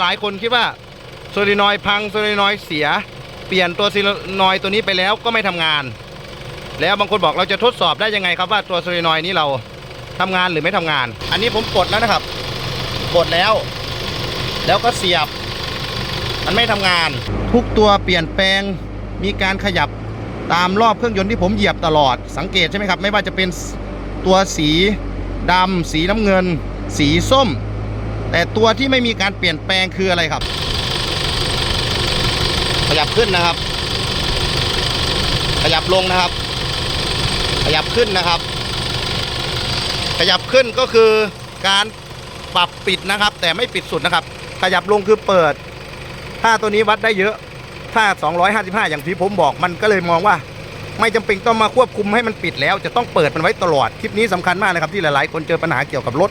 หลายๆ คนคิดว่าโซลินอยพังโซลินอยเสีย เปลี่ยนตัวโซลินอยตัวนี้ไปแล้วก็ไม่ทำงาน แล้วบางคนบอกเราจะทดสอบได้ยังไงครับว่าตัวโซลินอยนี้เราทำงานหรือไม่ทำงาน อันนี้ผมกดแล้วนะครับกดแล้ว แล้วก็เสียบ มันไม่ทำงาน ทุกตัวเปลี่ยนแปลงมีการขยับตามรอบเครื่องยนต์ที่ผมเหยียบตลอดสังเกตใช่ไหมครับ ไม่ว่าจะเป็นตัวสีดำสีน้ำเงิน สีส้ม แต่ตัวที่ไม่มีการเปลี่ยนแปลงคืออะไรครับ ขยับขึ้นนะครับ ขยับลงนะครับ ขยับขึ้นนะครับ ขยับขึ้นก็คือการปรับปิดนะครับ แต่ไม่ปิดสุดนะครับ ขยับลงคือเปิด ถ้าตัวนี้วัดได้เยอะ ถ้า 255 อย่างที่ผมบอกมันก็เลยมองว่า ไม่จำเป็นต้องมาควบคุมให้มันปิดแล้ว จะต้องเปิดมันไว้ตลอด คลิปนี้สำคัญมากนะครับที่หลายๆ คนเจอปัญหาเกี่ยวกับรถ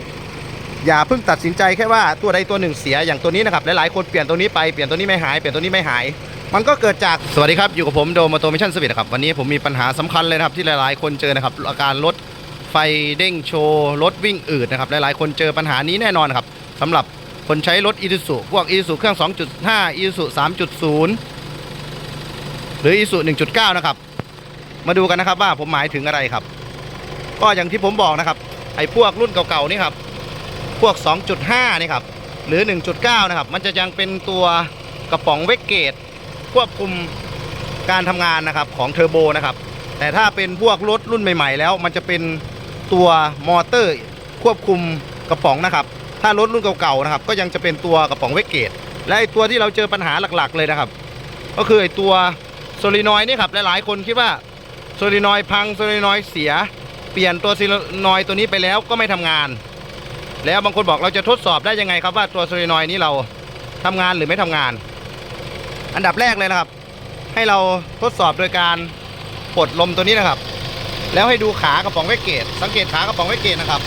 อย่าเพิ่งตัดสินใจแค่ว่าตัวใดตัวหนึ่งเสียอย่างตัวนี้นะครับหลายๆคนเปลี่ยนตัวนี้ไปเปลี่ยนตัวนี้ไม่หายเปลี่ยนตัวนี้ไม่หาย มันก็เกิดจากสวัสดีครับอยู่กับผมโดมอโตมิชั่นสวิตครับวันนี้ผมมีปัญหาสำคัญเลยนะครับที่หลายๆ คนเจอนะครับอาการรถไฟเด้งโชว์รถวิ่งอืดนะครับหลายๆ คนเจอปัญหานี้แน่นอนครับสำหรับคนใช้รถอี u ู u พวกอี u ู u เครื่อง 2.5อี u ู u 3.0 หรืออี u ู1.9 นะครับ มาดูกันนะครับว่าผมหมายถึงอะไรครับ ก็อย่างที่ผมบอกนะครับไอ้พวกรุ่นเก่าๆนี่ครับ พวก 2.5นี่ครับหรือ 1.9 นะครับ มันจะยังเป็นตัวกระป๋องเวกเกตควบคุมการทำงานนะครับของเทอร์โบนะครับ แต่ถ้าเป็นพวกรถรุ่นใหม่ ๆ แล้ว มันจะเป็นตัวมอเตอร์ควบคุมกระป๋องนะครับ ถ้ารถรุ่นเก่าๆนะครับ ก็ยังจะเป็นตัวกระป๋องเวกเกตและไอตัวที่เราเจอปัญหาหลักๆ เลยนะครับ ก็คือไอตัวโซลินอยนี่ครับหลายๆคนคิดว่าโซลินอยพังโซลินอยเสีย เปลี่ยนตัวโซลินอยตัวนี้ไปแล้วก็ไม่ทำงาน แล้วบางคนบอกเราจะทดสอบได้ยังไงครับว่าตัวโซลินอยด์นี้เราทำงานหรือไม่ทำงาน อันดับแรกเลยนะครับ ให้เราทดสอบโดยการปลดลมตัวนี้นะครับ แล้วให้ดูขากระป๋องไวเกต สังเกตขากระป๋องไวเกตนะครับ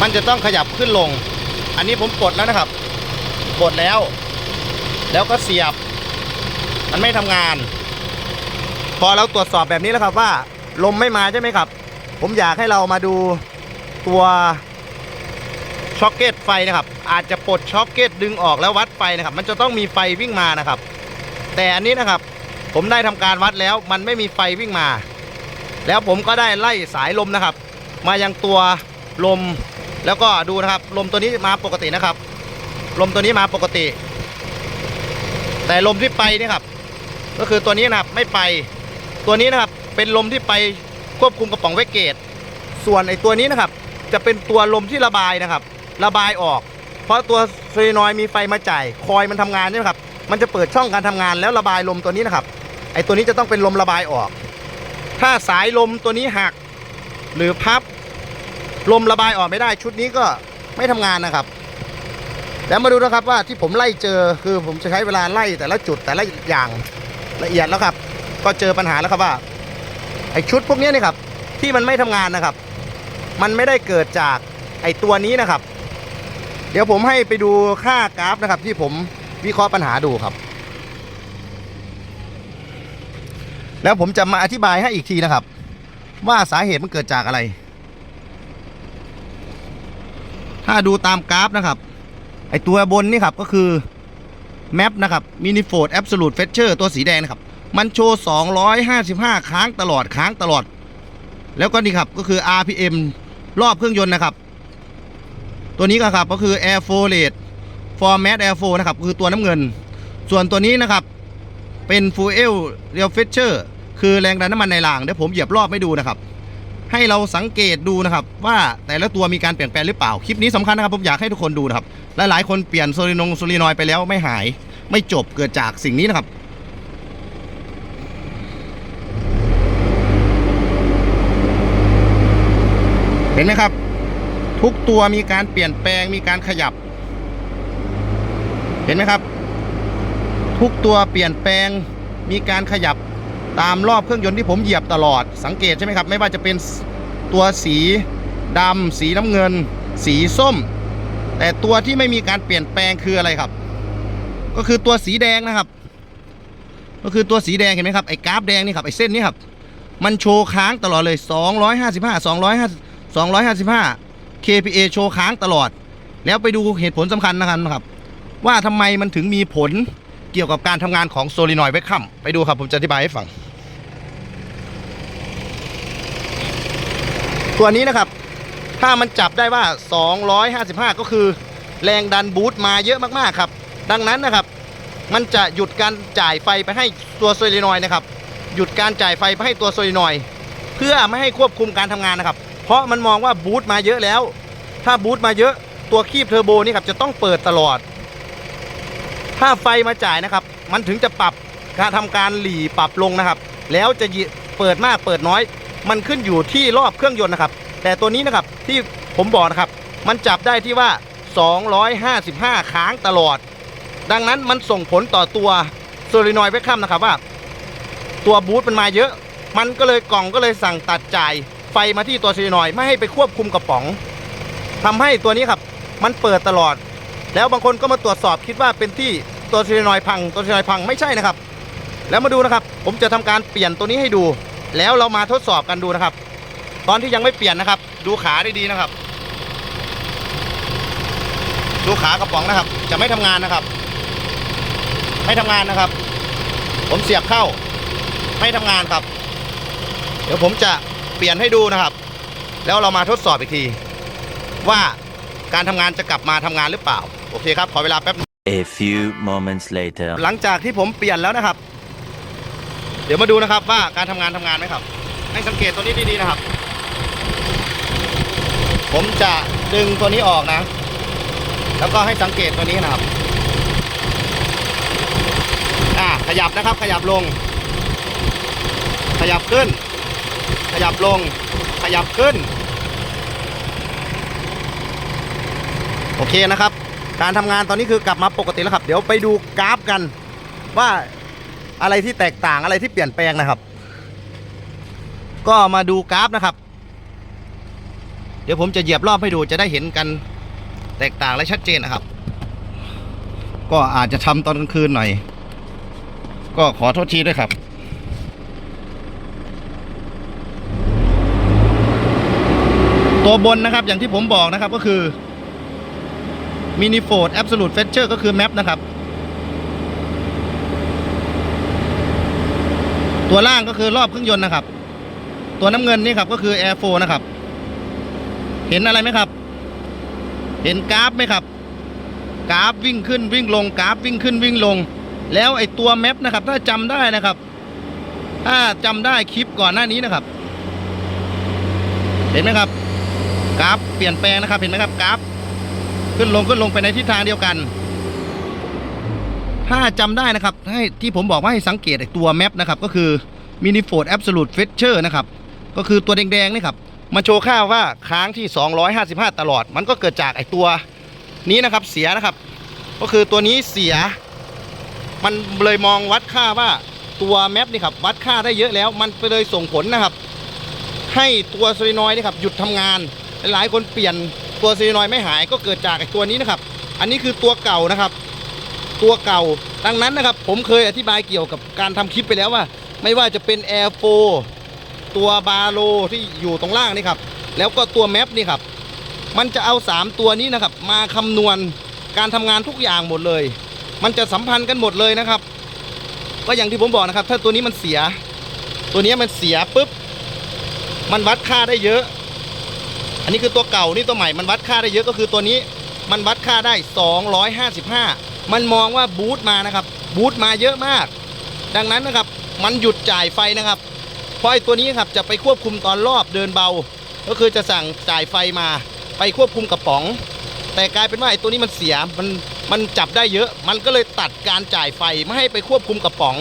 มันจะต้องขยับขึ้นลง อันนี้ผมปลดแล้วนะครับปลดแล้ว แล้วก็เสียบ มันไม่ทำงาน พอเราตรวจสอบแบบนี้แล้วครับว่า ลมไม่มาใช่ไหมครับ ผมอยากให้เรามาดูตัว ช็อคเก็ตไฟนะครับ อาจจะปลดช็อคเก็ตดึงออกแล้ววัดไฟนะครับ มันจะต้องมีไฟวิ่งมานะครับ แต่อันนี้นะครับ ผมได้ทำการวัดแล้วมันไม่มีไฟวิ่งมา แล้วผมก็ได้ไล่สายลมนะครับ มายังตัวลมแล้วก็ดูนะครับ ลมตัวนี้มาปกตินะครับ ลมตัวนี้มาปกติ แต่ลมที่ไปนี่ครับ ก็คือตัวนี้นะครับไม่ไป ตัวนี้นะครับเป็นลมที่ไปควบคุมกระป๋องเวกเกต ส่วนไอ้ตัวนี้นะครับ จะเป็นตัวลมที่ระบายนะครับ ระบายออก เพราะตัวโซลินอยมีไฟมาจ่ายคอยมันทำงานใช่ไหมครับ มันจะเปิดช่องการทำงานแล้วระบายลมตัวนี้นะครับไอ้ตัวนี้จะต้องเป็นลมระบายออก ถ้าสายลมตัวนี้หัก หรือพับ ลมระบายออกไม่ได้ชุดนี้ก็ไม่ทำงานนะครับแล้วมาดูนะครับว่าที่ผมไล่เจอคือผมจะใช้เวลาไล่แต่ละจุดแต่ละอย่างละเอียดแล้วครับ ก็เจอปัญหาแล้วครับว่าไอ้ชุดพวกนี้นี่ครับ ที่มันไม่ทำงานนะครับ มันไม่ได้เกิดจากไอ้ตัวนี้นะครับ เดี๋ยวผมให้ไปดูค่ากราฟนะครับ ที่ผมวิเคราะห์ปัญหาดูครับ แล้วผมจะมาอธิบายให้อีกทีนะครับ ว่าสาเหตุมันเกิดจากอะไร ถ้าดูตามกราฟนะครับ ไอตัวบนนี่ครับก็คือแมปนะครับมินิโฟดแอบสูตเฟเชอร์ตัวสีแดงนะครับ มันโชว์ 255 ค้างตลอดค้างตลอด แล้วก็นี่ครับก็คือ RPM รอบเครื่องยนต์นะครับ ตัวนี้ก็ครับก็คือ Air f o Rate Format Air f o นะครับคือตัวน้ำเงิน ส่วนตัวนี้นะครับ เป็น Fuel Real Fetcher คือแรงดันน้ำมันในรางเดี๋ยวผมเหยียบรอบให้ดูนะครับ ให้เราสังเกตดูนะครับ ว่าแต่ละตัวมีการเปลี่ยนแปลงหรือเปล่า คลิปนี้สำคัญนะครับ ผมอยากให้ทุกคนดูนะครับลหลายๆคนเปลี่ยนโซลินงโซลินอยไปแล้วไม่หาย ไม่จบเกิดจากสิ่งนี้นะครับเห็นไหมครับ ทุกตัวมีการเปลี่ยนแปลงมีการขยับ เห็นไหมครับ ทุกตัวเปลี่ยนแปลงมีการขยับตามรอบเครื่องยนต์ที่ผมเหยียบตลอดสังเกตใช่ไหมครับ ไม่ว่าจะเป็นตัวสีดำสีน้ำเงิน สีส้ม แต่ตัวที่ไม่มีการเปลี่ยนแปลงคืออะไรครับ ก็คือตัวสีแดงนะครับ ก็คือตัวสีแดงเห็นไหมครับไอ้กราฟแดงนี่ครับไอ้เส้นนี้ครับ มันโชว์ค้างตลอดเลย 255 250 255 KPA โชว์ค้างตลอด แล้วไปดูเหตุผลสำคัญนะครับ ว่าทำไมมันถึงมีผลเกี่ยวกับการทำงานของโซลินอยด์เวคคัมไปดูครับผมจะอธิบายให้ฟัง ตัวนี้นะครับ ถ้ามันจับได้ว่า 255 ก็คือแรงดันบูตมาเยอะมากๆครับ ดังนั้นนะครับ มันจะหยุดการจ่ายไฟไปให้ตัวโซลินอยด์นะครับ หยุดการจ่ายไฟไปให้ตัวโซลินอยด์เพื่อไม่ให้ควบคุมการทำงานนะครับ เพราะมันมองว่าบูตมาเยอะแล้ว ถ้าบูตมาเยอะตัวคีบเทอร์โบนี่ครับจะต้องเปิดตลอด ถ้าไฟมาจ่ายนะครับ มันถึงจะปรับการทำการหลีปรับลงนะครับ แล้วจะเปิดมากเปิดน้อย มันขึ้นอยู่ที่รอบเครื่องยนต์นะครับ แต่ตัวนี้นะครับที่ผมบอกนะครับ มันจับได้ที่ว่า 255 ค้างตลอด ดังนั้นมันส่งผลต่อตัวโซลินอยด์เวคคัมนะครับว่า ตัวบูทมันมาเยอะ มันก็เลยกล่องก็เลยสั่งตัดจ่าย ไฟมาที่ตัวซลินอยไม่ให้ไปควบคุมกระป๋องทำให้ตัวนี้ครับ มันเปิดตลอด แล้วบางคนก็มาตรวจสอบคิดว่าเป็นที่ตัวซลินอยพังตัวซลินอยพังไม่ใช่นะครับ แล้วมาดูนะครับ ผมจะทำการเปลี่ยนตัวนี้ให้ดู แล้วเรามาทดสอบกันดูนะครับ ตอนที่ยังไม่เปลี่ยนนะครับ ดูขาได้ดีนะครับ ดูขากระป๋องนะครับ จะไม่ทำงานนะครับ ไม่ทำงานนะครับ ผมเสียบเข้า ไม่ทำงานครับ เดี๋ยวผมจะ เปลี่ยนให้ดูนะครับ แล้วเรามาทดสอบอีกที ว่าการทำงานจะกลับมาทำงานหรือเปล่า โอเคครับ ขอเวลาแป๊บ A few moments later. หลังจากที่ผมเปลี่ยนแล้วนะครับ เดี๋ยวมาดูนะครับว่าการทำงานทำงานไหมครับ ให้สังเกตตัวนี้ดีๆนะครับ ผมจะดึงตัวนี้ออกนะ แล้วก็ให้สังเกตตัวนี้นะครับอ่าขยับนะครับ ขยับลง ขยับขึ้น ขยับลง ขยับขึ้น โอเคนะครับ การทำงานตอนนี้คือกลับมาปกติแล้วครับ เดี๋ยวไปดูกราฟกัน ว่าอะไรที่แตกต่างอะไรที่เปลี่ยนแปลงนะครับ ก็มาดูกราฟนะครับ เดี๋ยวผมจะเหยียบรอบให้ดูจะได้เห็นกันแตกต่างและชัดเจนนะครับ ก็อาจจะทำตอนกลางคืนหน่อย ก็ขอโทษทีด้วยครับ ตัวบนนะครับอย่างที่ผมบอกนะครับก็คือมินิโฟดแอบสูตเฟเชอร์ก็คือแมปนะครับ ตัวล่างก็คือรอบเครื่องยนต์นะครับ ตัวน้ำเงินนี่ครับก็คือ Air 4นะครับ เห็นอะไรไหมครับ เห็นกราฟไหมครับ กราฟวิ่งขึ้นวิ่งลงกราฟวิ่งขึ้นวิ่งลง แล้วไอตัวแมปนะครับ ถ้าจำได้นะครับ ถ้าจำได้คลิปก่อนหน้านี้นะครับ เห็นไหมครับ กราฟเปลี่ยนแปลงนะครับเห็นไหมครับกราฟขึ้นลงขึ้นลงไปในทิศทางเดียวกัน ถ้าจำได้นะครับให้ที่ผมบอกว่าให้สังเกตไอตัวแมปนะครับก็คือ Mini Ford Absolute Feature นะครับก็คือตัวแดงๆนี่ครับมันโชว์ค่าว่าค้างที่ 255 ตลอด มันก็เกิดจากไอ้ตัวนี้นะครับเสียนะครับ ก็คือตัวนี้เสีย มันเลยมองวัดค่าว่าตัวแมปนี่ครับวัดค่าได้เยอะแล้ว มันไปเลยส่งผลนะครับ ให้ตัวโซลินอยด์นี่ครับหยุดทำงาน หลายคนเปลี่ยนตัวซลินอยด์ไม่หายก็เกิดจากไอ้ตัวนี้นะครับ อันนี้คือตัวเก่านะครับ ตัวเก่าดังนั้นนะครับ ผมเคยอธิบายเกี่ยวกับการทำคลิปไปแล้วว่า ไม่ว่าจะเป็น Air 4ตัวบาโลที่อยู่ตรงล่างนี่ครับ แล้วก็ตัวแมปนี่ครับ มันจะเอา 3 ตัวนี้นะครับ มาคำนวณการทำงานทุกอย่างหมดเลย มันจะสัมพันธ์กันหมดเลยนะครับ ก็อย่างที่ผมบอกนะครับ ถ้าตัวนี้มันเสีย ตัวนี้มันเสียปุ๊บ มันวัดค่าได้เยอะ อันนี้คือตัวเก่านี่ตัวใหม่มันวัดค่าได้เยอะก็คือตัวนี้มันวัดค่าได้ 255 มันมองว่าบูทมานะครับ บูทมาเยอะมาก ดังนั้นนะครับ มันหยุดจ่ายไฟนะครับ เพราะไอ้ตัวนี้ครับจะไปควบคุมตอนรอบเดินเบา ก็คือจะสั่งจ่ายไฟมาไปควบคุมกระป๋อง แต่กลายเป็นว่าไอ้ตัวนี้มันเสียมันมันจับได้เยอะ มันก็เลยตัดการจ่ายไฟไม่ให้ไปควบคุมกระป๋อง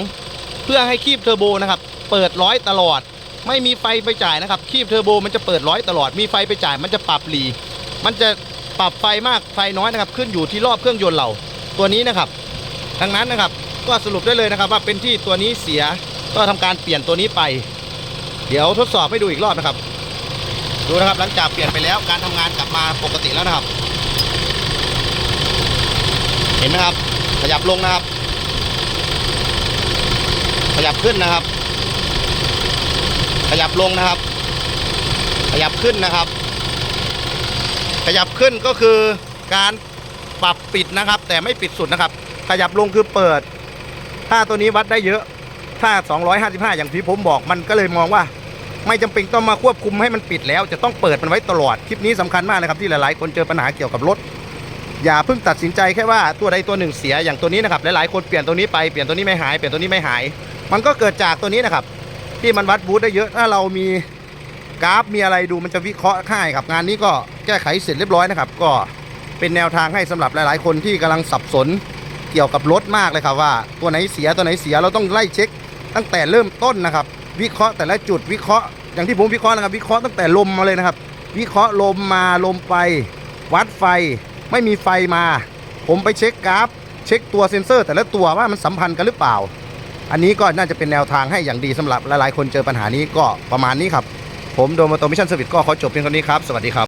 เพื่อให้คีบเทอร์โบนะครับ เปิดร้อยตลอด ไม่มีไฟไปจ่ายนะครับคีบเทอร์โบมันจะเปิดร้อยตลอดมีไฟไปจ่ายมันจะปรับหลีมันจะปรับไฟมากไฟน้อยนะครับ ขึ้นอยู่ที่รอบเครื่องยนต์เราตัวนี้นะครับ ดังนั้นนะครับ ก็สรุปได้เลยนะครับ ว่าเป็นที่ตัวนี้เสียก็ทำการเปลี่ยนตัวนี้ไป เดี๋ยวทดสอบให้ดูอีกรอบนะครับ ดูนะครับหลังจากเปลี่ยนไปแล้วการทำงานกลับมาปกติแล้วนะครับ เห็นไหมครับ ขยับลงนะครับ ขยับขึ้นนะครับ ขยับลงนะครับ ขยับขึ้นนะครับ ขยับขึ้นก็คือการปรับปิดนะครับ แต่ไม่ปิดสุดนะครับ ขยับลงคือเปิด ถ้าตัวนี้วัดได้เยอะ ถ้า 255 อย่างที่ผมบอกมันก็เลยมองว่า ไม่จำเป็นต้องมาควบคุมให้มันปิดแล้ว จะต้องเปิดมันไว้ตลอด คลิปนี้สำคัญมากนะครับ ที่หลายๆ คนเจอปัญหาเกี่ยวกับรถอย่าเพิ่งตัดสินใจแค่ว่าตัวใดตัวหนึ่งเสียอย่างตัวนี้นะครับหลายๆคนเปลี่ยนตัวนี้ไปเปลี่ยนตัวนี้ไม่หายเปลี่ยนตัวนี้ไม่หาย มันก็เกิดจากตัวนี้นะครับ ที่มันวัดบูทได้เยอะถ้าเรามีกราฟมีอะไรดูมันจะวิเคราะห์ค่ายครับ งานนี้ก็แก้ไขเสร็จเรียบร้อยนะครับ ก็เป็นแนวทางให้สำหรับหลาย ๆ คนที่กำลังสับสนเกี่ยวกับรถมากเลยครับว่า ตัวไหนเสียตัวไหนเสียเราต้องไล่เช็ค ตั้งแต่เริ่มต้นนะครับ วิเคราะห์แต่ละจุดวิเคราะห์อย่างที่ผมวิเคราะห์นะครับวิเคราะห์ตั้งแต่ลมมาเลยนะครับ วิเคราะห์ลมมาลมไป วัดไฟ ไม่มีไฟมา ผมไปเช็คกราฟ เช็คตัวเซ็นเซอร์ แต่ละตัวว่ามันสัมพันธ์กันหรือเปล่า อันนี้ก็น่าจะเป็นแนวทางให้อย่างดีสำหรับหลายๆ คนเจอปัญหานี้ก็ประมาณนี้ครับ ผมโดมโตมิชั่นเซอร์วิตก็ขอจบเพียงเท่านี้ครับ สวัสดีครับ